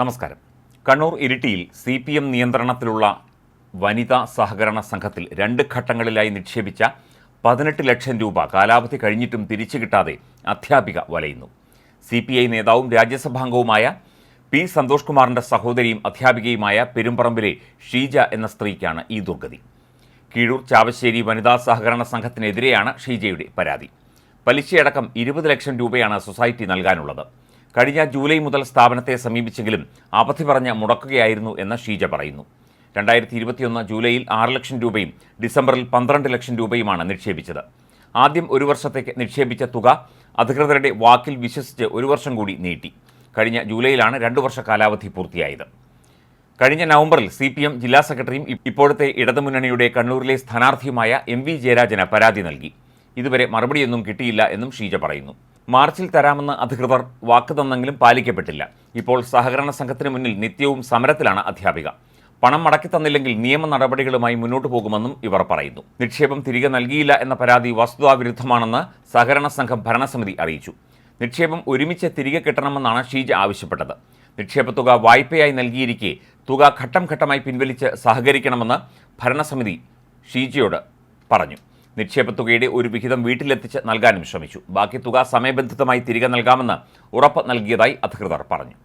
നമസ്കാരം. കണ്ണൂർ ഇരിട്ടിയിൽ C P M നിയന്ത്രണത്തിലുള്ള വനിതാ സഹകരണ സംഘത്തിൽ രണ്ട് ഘട്ടങ്ങളിലായി നിക്ഷേപിച്ച പതിനെട്ട് ലക്ഷം രൂപ കാലാവധി കഴിഞ്ഞിട്ടും തിരിച്ചു കിട്ടാതെ അധ്യാപിക വലയുന്നു. സി പി ഐ നേതാവും രാജ്യസഭാംഗവുമായ പി സന്തോഷ് കുമാറിന്റെ സഹോദരിയും അധ്യാപികയുമായ പെരുമ്പറമ്പിലെ ഷീജ എന്ന സ്ത്രീക്കാണ് ഈ ദുർഗതി. കീഴൂർ ചാവശ്ശേരി വനിതാ സഹകരണ സംഘത്തിനെതിരെയാണ് ഷീജയുടെ പരാതി. പലിശയടക്കം ഇരുപത് ലക്ഷം രൂപയാണ് സൊസൈറ്റി നൽകാനുള്ളത്. കഴിഞ്ഞ ജൂലൈ മുതൽ സ്ഥാപനത്തെ സമീപിച്ചെങ്കിലും അവധി പറഞ്ഞ് മുടക്കുകയായിരുന്നു എന്ന് ഷീജ പറയുന്നു. രണ്ടായിരത്തി ഇരുപത്തിയൊന്ന് ജൂലൈയിൽ ആറ് ലക്ഷം രൂപയും ഡിസംബറിൽ പന്ത്രണ്ട് ലക്ഷം രൂപയുമാണ് നിക്ഷേപിച്ചത്. ആദ്യം ഒരു വർഷത്തേക്ക് നിക്ഷേപിച്ച തുക അധികൃതരുടെ വാക്കിൽ വിശ്വസിച്ച് ഒരു വർഷം കൂടി നീട്ടി. കഴിഞ്ഞ ജൂലൈയിലാണ് രണ്ടു വർഷ കാലാവധി പൂർത്തിയായത്. കഴിഞ്ഞ നവംബറിൽ സി പി എം ജില്ലാ സെക്രട്ടറിയും ഇപ്പോഴത്തെ ഇടതുമുന്നണിയുടെ കണ്ണൂരിലെ സ്ഥാനാർത്ഥിയുമായ എം വി ജയരാജന് പരാതി നൽകി. ഇതുവരെ മറുപടിയൊന്നും കിട്ടിയില്ല എന്നും ഷീജ പറയുന്നു. മാർച്ചിൽ തരാമെന്ന് അധികൃതർ വാക്ക് തന്നെങ്കിലും പാലിക്കപ്പെട്ടില്ല. ഇപ്പോൾ സഹകരണ സംഘത്തിന് മുന്നിൽ നിത്യവും സമരത്തിലാണ് അധ്യാപിക. പണം മടക്കി തന്നില്ലെങ്കിൽ നിയമ നടപടികളുമായി മുന്നോട്ടു പോകുമെന്നും ഇവർ പറയുന്നു. നിക്ഷേപം തിരികെ നൽകിയില്ല എന്ന പരാതി വസ്തുതാവിരുദ്ധമാണെന്ന് സഹകരണ സംഘം ഭരണസമിതി അറിയിച്ചു. നിക്ഷേപം ഒരുമിച്ച് തിരികെ കിട്ടണമെന്നാണ് ഷീജ ആവശ്യപ്പെട്ടത്. നിക്ഷേപത്തുക വായ്പയായി നൽകിയിരിക്കെ തുക ഘട്ടം ഘട്ടമായി പിൻവലിച്ച് സഹകരിക്കണമെന്ന് ഭരണസമിതി ഷീജയോട് പറഞ്ഞു. നിക്ഷേപത്തുകയുടെ ഒരു വിഹിതം വീട്ടിലെത്തിച്ച് നൽകാനും ശ്രമിച്ചു. ബാക്കി തുക സമയബന്ധിതമായി തിരികെ നൽകാമെന്ന് ഉറപ്പ് നൽകിയതായി അധികൃതർ പറഞ്ഞു.